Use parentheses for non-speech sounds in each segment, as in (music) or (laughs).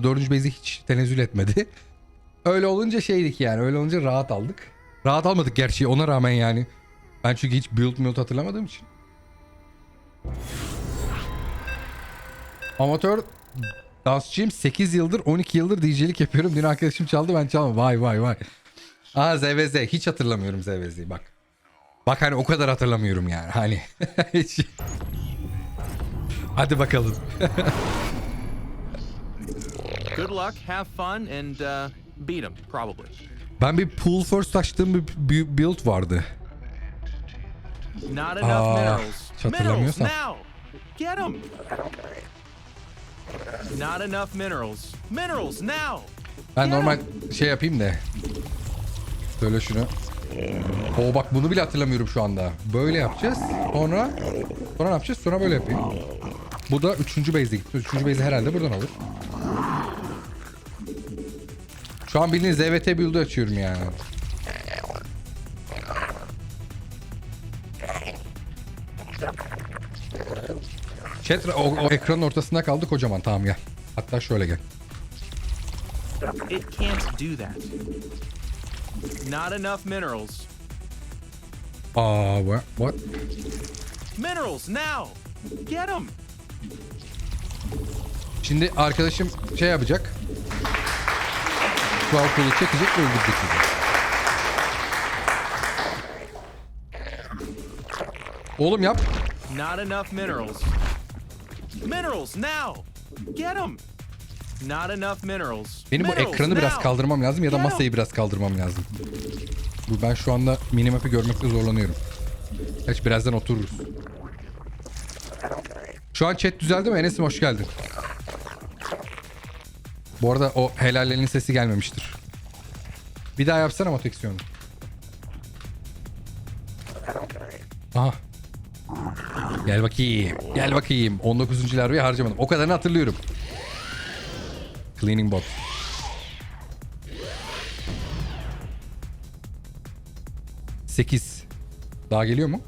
Bu dördüncü base'e hiç tenezzül etmedi. Öyle olunca şeydik yani. Öyle olunca rahat aldık. Rahat almadık gerçi ona rağmen yani. Ben çünkü hiç build build hatırlamadığım için. Amatör dansçıyım. 8 yıldır 12 yıldır DJ'lik yapıyorum. Dün arkadaşım çaldı ben çalmadım. Vay vay vay. Aa ZVZ. Hiç hatırlamıyorum ZVZ'yi bak. Bak hani o kadar hatırlamıyorum yani. Hani. (laughs) Hadi bakalım. (laughs) Good luck, have fun, and uh, beat him, probably. Ben bir pool first açtığım bir bu- build vardı. Not enough Ah, minerals. hiç Minerals hatırlamıyorsam. now! Get them! Not enough minerals. Minerals now! Ben normal şey yapayım da. Söyle şunu. O bak bunu bile hatırlamıyorum şu anda. Böyle yapacağız. Sonra sonra ne yapacağız? Sonra böyle yapayım. Bu da üçüncü base'e gitti. Üçüncü base'i herhalde buradan alır. Şu an bildiğin ZVT build'u açıyorum yani. Chat o, o ekranın ortasında kaldı kocaman. Tamam gel. Hatta şöyle gel. It can't do that. Not enough minerals. Aa what? what? Minerals now! Get them! Şimdi arkadaşım şey yapacak. Şu an kolu çekecek ve öldürecek. Oğlum yap. Not enough minerals. Minerals now! Get them! Not enough minerals. Benim bu Minerals ekranı biraz kaldırmam lazım ya da masayı biraz kaldırmam lazım. Bu ben şu anda minimap'i görmekte zorlanıyorum. Geç birazdan otururuz. Şu an chat düzeldi mi? Enes'im hoş geldin. Bu arada o helallerin sesi gelmemiştir. Bir daha yapsana moteksiyonu. Aha. Gel bakayım. Gel bakayım. 19. larvayı harcamadım. O kadarını hatırlıyorum. Cleaning bot. Sekiz. Daha geliyor mu?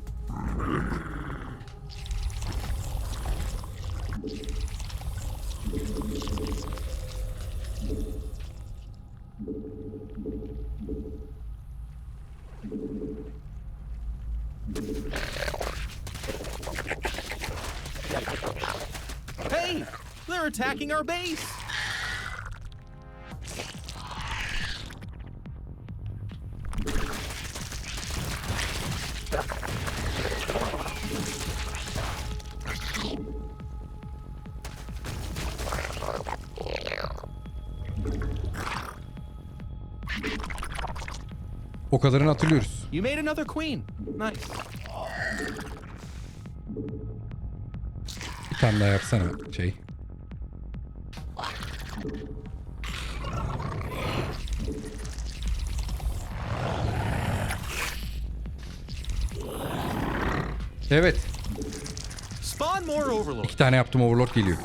Hey! They're attacking our base! O kadarını hatırlıyoruz. You made another queen. Nice. Tane daha yapsana şey. Evet. Spawn more overlords. iki tane yaptım overlord geliyor.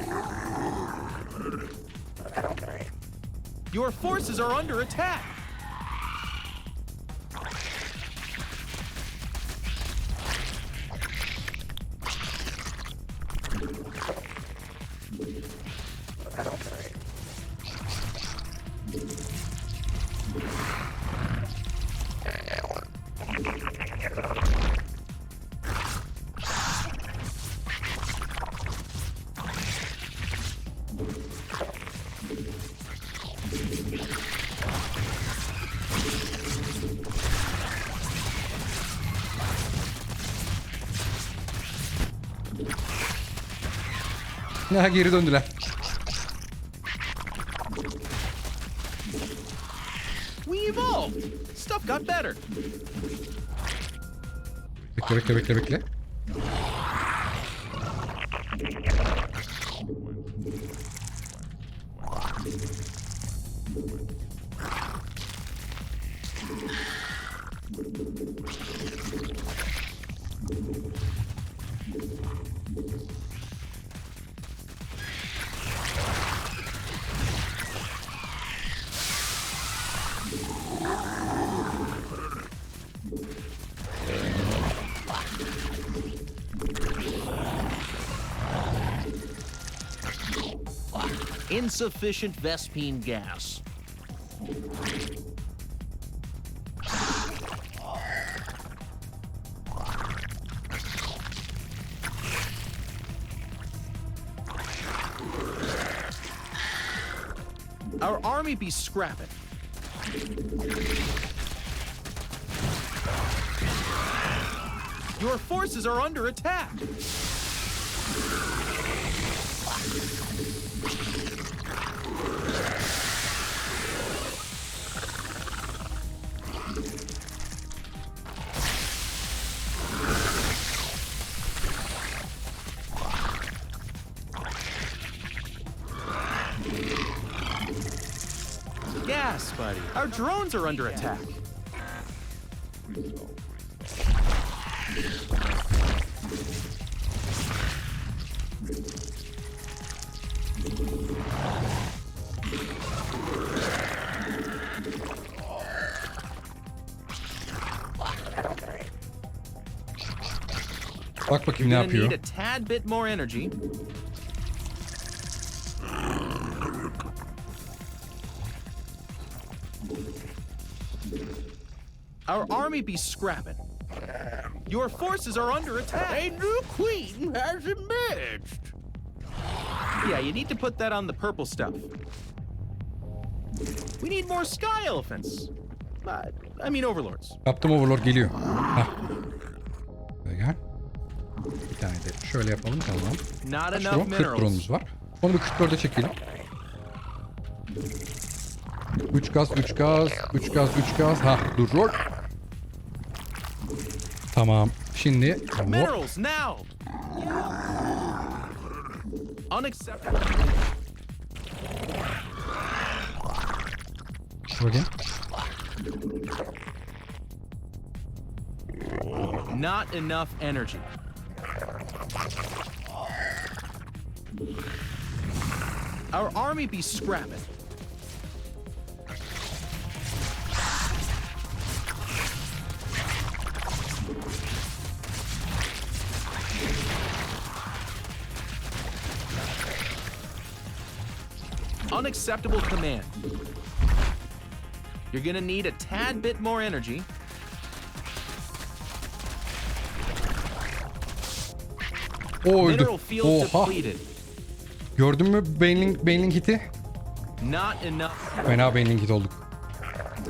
Your forces are under attack. I don't care. Ha geri döndüler. We evolved. Stuff got better. Bekle bekle bekle bekle. Insufficient Vespine gas. Our army be scrapping. Your forces are under attack. Drones are under attack. Bak bakayım ne Gonna yapıyor. need a tad bit more energy. Our army be scrapping. Your forces are under attack. A new queen has emerged. Yeah, you need to put that on the purple stuff. We need more sky elephants. Uh, I mean overlords. Yaptım Overlord geliyor. Hah. Böyle gel. Bir tane de şöyle yapalım tamam. Not Kaç enough drone? 40 minerals. drone'umuz var. Onu bir 44'e çekelim. 3 gaz, 3 gaz, 3 gaz, 3 gaz. Ha dur. Tamam. Şimdi hop. Minerals now. Unacceptable. Bakayım. Not enough energy. Our army be scrapping. Unacceptable command. You're gonna need a tad bit more energy. O öldü. Field Oha. depleted. Gördün mü Baneling, Baneling hit'i? Not enough. Fena Baneling hit olduk.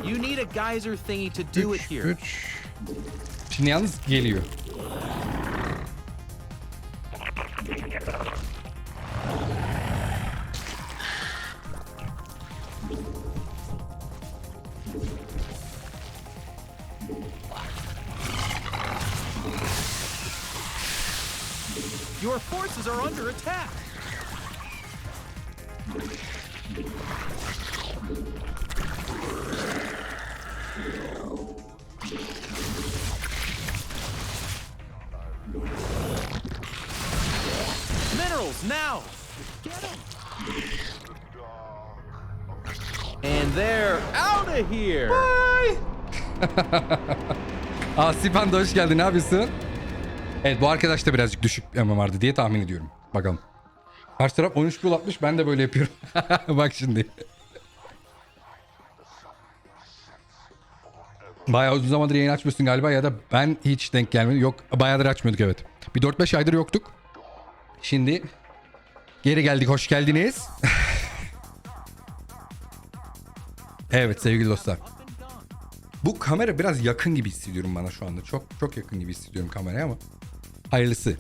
You need a geyser thingy to do it 3, here. 3. Şimdi yalnız geliyor. Your forces are under attack. Minerals now. Get 'em. And they're out of here. Aa Sipan da hoş geldin. Ne yapıyorsun? Evet bu arkadaş da birazcık düşük MM vardı diye tahmin ediyorum. Bakalım. Karşı taraf 13 gol atmış. Ben de böyle yapıyorum. (laughs) Bak şimdi. Bayağı uzun zamandır yayın açmıyorsun galiba ya da ben hiç denk gelmedim. Yok bayağıdır açmıyorduk evet. Bir 4-5 aydır yoktuk. Şimdi geri geldik. Hoş geldiniz. (laughs) evet sevgili dostlar. Bu kamera biraz yakın gibi hissediyorum bana şu anda. Çok çok yakın gibi hissediyorum kameraya ama hayırlısı.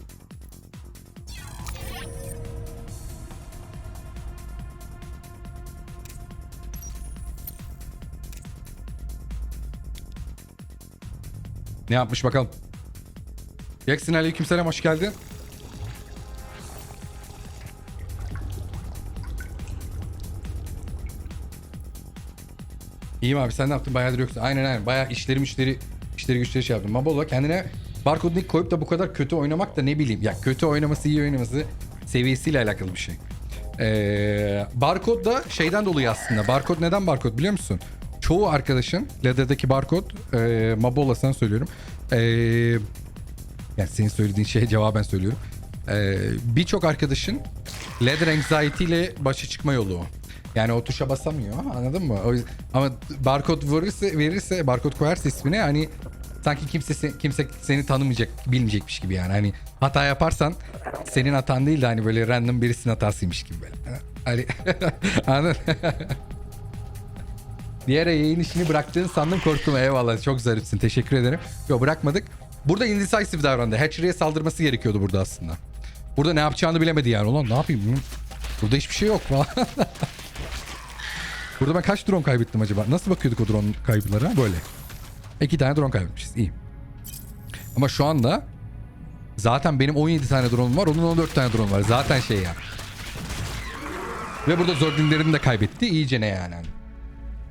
Ne yapmış bakalım. Jackson aleykümselam hoş geldin. İyiyim abi sen ne yaptın? Bayağıdır yoksun. Aynen aynen. Bayağı işleri işleri işleri güçleri şey yaptım. Mabola kendine barkod nick koyup da bu kadar kötü oynamak da ne bileyim. Ya kötü oynaması iyi oynaması seviyesiyle alakalı bir şey. Ee, barkod da şeyden dolayı aslında. Barkod neden barkod biliyor musun? Çoğu arkadaşın ladder'daki barkod e, Mabola sana söylüyorum. E, yani senin söylediğin şeye cevaben söylüyorum. E, Birçok arkadaşın ladder anxiety ile başa çıkma yolu o. Yani o tuşa basamıyor anladın mı? O ama barkod verirse, verirse barkod koyarsa ismine hani sanki kimse se- kimse seni tanımayacak, bilmeyecekmiş gibi yani. Hani hata yaparsan senin hatan değil de hani böyle random birisinin hatasıymış gibi böyle. Hani (laughs) anladın? Diğer yayın işini bıraktığını sandım korktum. Eyvallah çok zarifsin. Teşekkür ederim. Yok bırakmadık. Burada indecisive davrandı. Hatchery'e saldırması gerekiyordu burada aslında. Burada ne yapacağını bilemedi yani. Ulan ne yapayım? Burada hiçbir şey yok falan. (laughs) burada ben kaç drone kaybettim acaba? Nasıl bakıyorduk o drone kaybılara? Böyle. İki tane drone kaybetmişiz. İyi. Ama şu anda zaten benim 17 tane drone'um var. Onun 14 tane drone var. Zaten şey yani. Ve burada Zergling'lerini de kaybetti. İyice ne yani.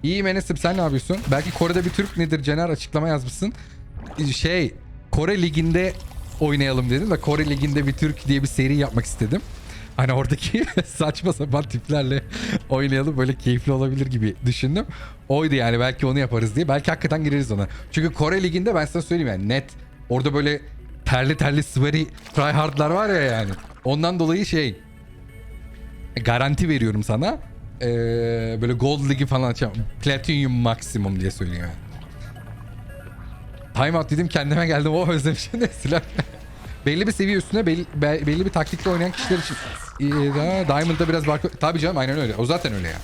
İyiyim Enes'im sen ne yapıyorsun? Belki Kore'de bir Türk nedir Cener açıklama yazmışsın. Şey Kore Ligi'nde oynayalım dedim de Kore Ligi'nde bir Türk diye bir seri yapmak istedim. Hani oradaki (laughs) saçma sapan tiplerle oynayalım böyle keyifli olabilir gibi düşündüm. Oydu yani belki onu yaparız diye. Belki hakikaten gireriz ona. Çünkü Kore Ligi'nde ben sana söyleyeyim yani net orada böyle terli terli sweaty tryhardlar var ya yani. Ondan dolayı şey garanti veriyorum sana. Ee, böyle Gold Ligi falan açacağım. Platinum maksimum diye söylüyor yani. Time out dedim kendime geldim. O özlemişim de silah. Belli bir seviye üstüne belli, be- belli bir taktikle oynayan kişiler için. Daha Diamond'da biraz barko... Tabii canım aynen öyle. O zaten öyle ya.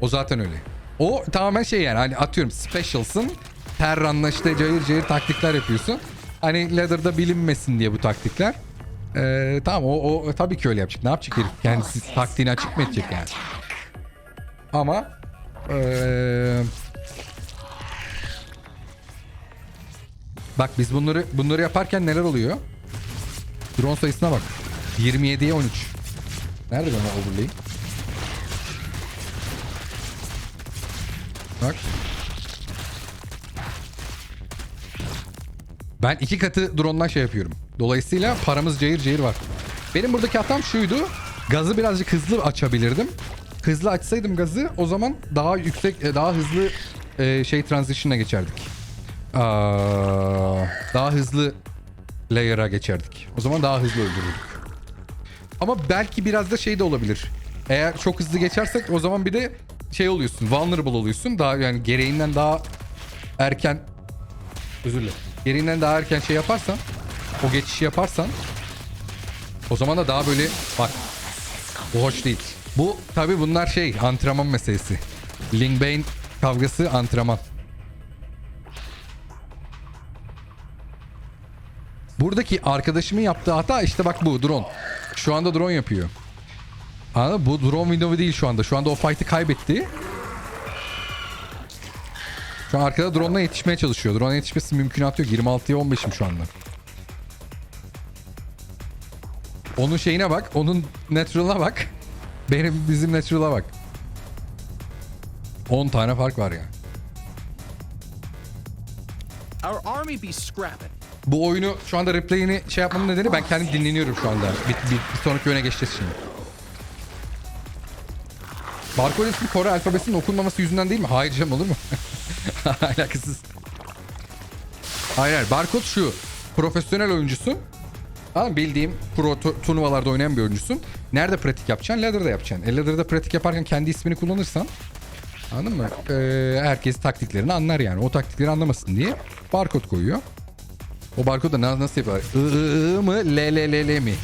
O zaten öyle. O tamamen şey yani hani atıyorum specialsın. Terran'la işte cayır cayır taktikler yapıyorsun. Hani ladder'da bilinmesin diye bu taktikler. Ee, tamam o, o tabii ki öyle yapacak. Ne yapacak herif? Kendisi taktiğini açık mı edecek yani? Ama ee, bak biz bunları bunları yaparken neler oluyor? Drone sayısına bak. 27'ye 13. Nerede benim overlay? Bak. Ben iki katı drone'dan şey yapıyorum. Dolayısıyla paramız cayır cayır var. Benim buradaki hatam şuydu. Gazı birazcık hızlı açabilirdim. Hızlı açsaydım gazı o zaman daha yüksek, e, daha hızlı e, şey transition'a geçerdik. Daha hızlı layer'a geçerdik. O zaman daha hızlı öldürürdük. Ama belki biraz da şey de olabilir. Eğer çok hızlı geçersek o zaman bir de şey oluyorsun. Vulnerable oluyorsun. Daha yani gereğinden daha erken özür dilerim. Gereğinden daha erken şey yaparsan o geçişi yaparsan o zaman da daha böyle bak bu hoş değil. Bu tabi bunlar şey antrenman meselesi. Ling Bane kavgası antrenman. Buradaki arkadaşımın yaptığı hata işte bak bu drone. Şu anda drone yapıyor. Anladın mı? Bu drone window'u değil şu anda. Şu anda o fight'ı kaybetti. Şu an arkada drone'la yetişmeye çalışıyor. Drone'a yetişmesi mümkünatı yok. 26'ya 15'im şu anda. Onun şeyine bak. Onun natural'a bak. (laughs) Benim bizim natural'a bak. 10 tane fark var ya. Our army be scrapping. Bu oyunu şu anda replay'ini şey yapmamın nedeni ben kendim dinleniyorum şu anda. Bir, bir, bir sonraki öne geçeceğiz şimdi. Barkod ismi Kore alfabesinin okunmaması yüzünden değil mi? Hayır canım olur mu? (laughs) Alakasız. Hayır hayır. Barkod şu. Profesyonel oyuncusun. Mı? Bildiğim pro tu- turnuvalarda oynayan bir oyuncusun. Nerede pratik yapacaksın? Ladder'da yapacaksın. E, Ladder'da pratik yaparken kendi ismini kullanırsan Anladın mı? Ee, herkes taktiklerini anlar yani. O taktikleri anlamasın diye barkod koyuyor. O barkodu na- nasıl yapar? I, I, I mı? L, L, L, L mi? (laughs)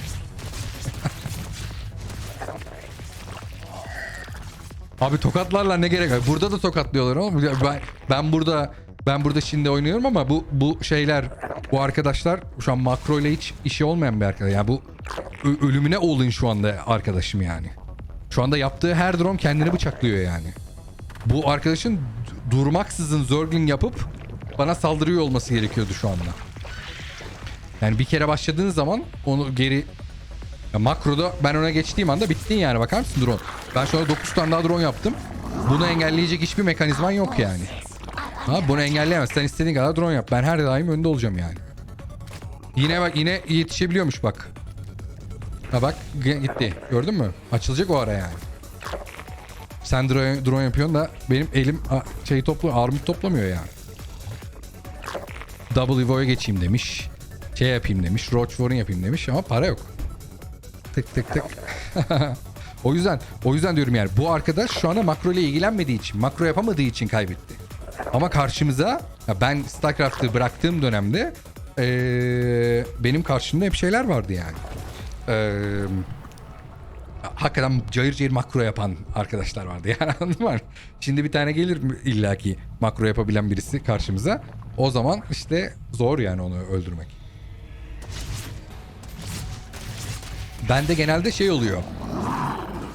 Abi tokatlarla ne gerek var? Burada da tokatlıyorlar ama ben ben burada ben burada şimdi oynuyorum ama bu bu şeyler bu arkadaşlar şu an makro ile hiç işi olmayan bir arkadaş. Yani bu ölümüne olun şu anda arkadaşım yani. Şu anda yaptığı her drone kendini bıçaklıyor yani. Bu arkadaşın durmaksızın zergling yapıp bana saldırıyor olması gerekiyordu şu anda. Yani bir kere başladığın zaman onu geri ya makroda ben öne geçtiğim anda bittin yani bakar mısın drone? Ben şu anda 9 tane daha drone yaptım. Bunu engelleyecek hiçbir mekanizman yok yani. Ha bunu engelleyemez. Sen istediğin kadar drone yap. Ben her daim önde olacağım yani. Yine bak yine yetişebiliyormuş bak. Ha bak gitti. Gördün mü? Açılacak o ara yani. Sen drone, drone yapıyorsun da benim elim a, şeyi topluyor, armut toplamıyor yani. Double Evo'ya geçeyim demiş. Şey yapayım demiş. Roach Warren yapayım demiş ama para yok. Tık tık tık. (laughs) o yüzden o yüzden diyorum yani bu arkadaş şu anda makro ile ilgilenmediği için, makro yapamadığı için kaybetti. Ama karşımıza ya ben StarCraft'ı bıraktığım dönemde eee, benim karşımda hep şeyler vardı yani. Eee hakikaten cayır cayır makro yapan arkadaşlar vardı yani (laughs) anladın mı? Şimdi bir tane gelir illaki makro yapabilen birisi karşımıza. O zaman işte zor yani onu öldürmek. Bende genelde şey oluyor.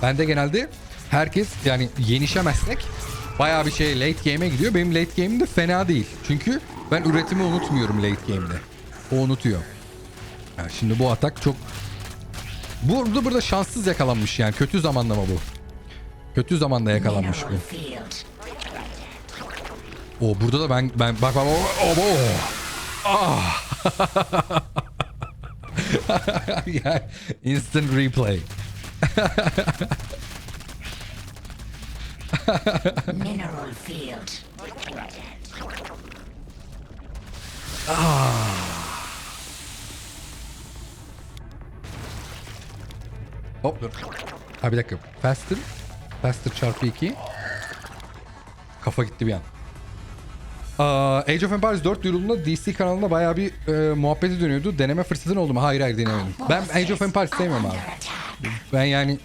Bende genelde herkes yani yenişemezsek bayağı bir şey late game'e gidiyor. Benim late game'im de fena değil. Çünkü ben üretimi unutmuyorum late game'de. O unutuyor. Yani şimdi bu atak çok Burada burada şanssız yakalanmış yani. Kötü zamanlama bu. Kötü zamanda yakalanmış bu. O burada da ben ben bak bak o o. Ah. (laughs) (laughs) İnstant replay. (laughs) Mineral field. Hop dur. Ha bir dakika. Faster. Faster çarpı 2. Kafa gitti bir an. Age of Empires 4 duyurulduğunda DC kanalında bayağı bir e, muhabbeti dönüyordu. Deneme fırsatın oldu mu? Hayır hayır denemedim. Ben Age of Empires sevmiyorum abi. Ben yani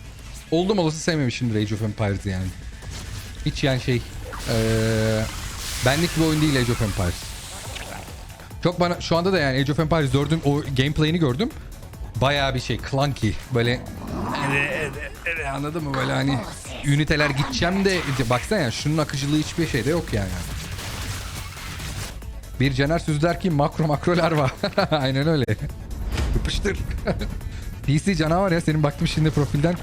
oldum olası sevmemişimdir Age of Empires yani. Hiç yani şey e, benlik bir oyun değil Age of Empires. Çok bana şu anda da yani Age of Empires 4'ün o gameplay'ini gördüm. Bayağı bir şey clunky böyle anladın mı böyle hani üniteler gideceğim de baksana ya şunun akıcılığı hiçbir şeyde yok yani. Bir Caner Süz der ki makro makrolar var. (laughs) Aynen öyle. Yapıştır. (laughs) PC canavar ya senin baktım şimdi profilden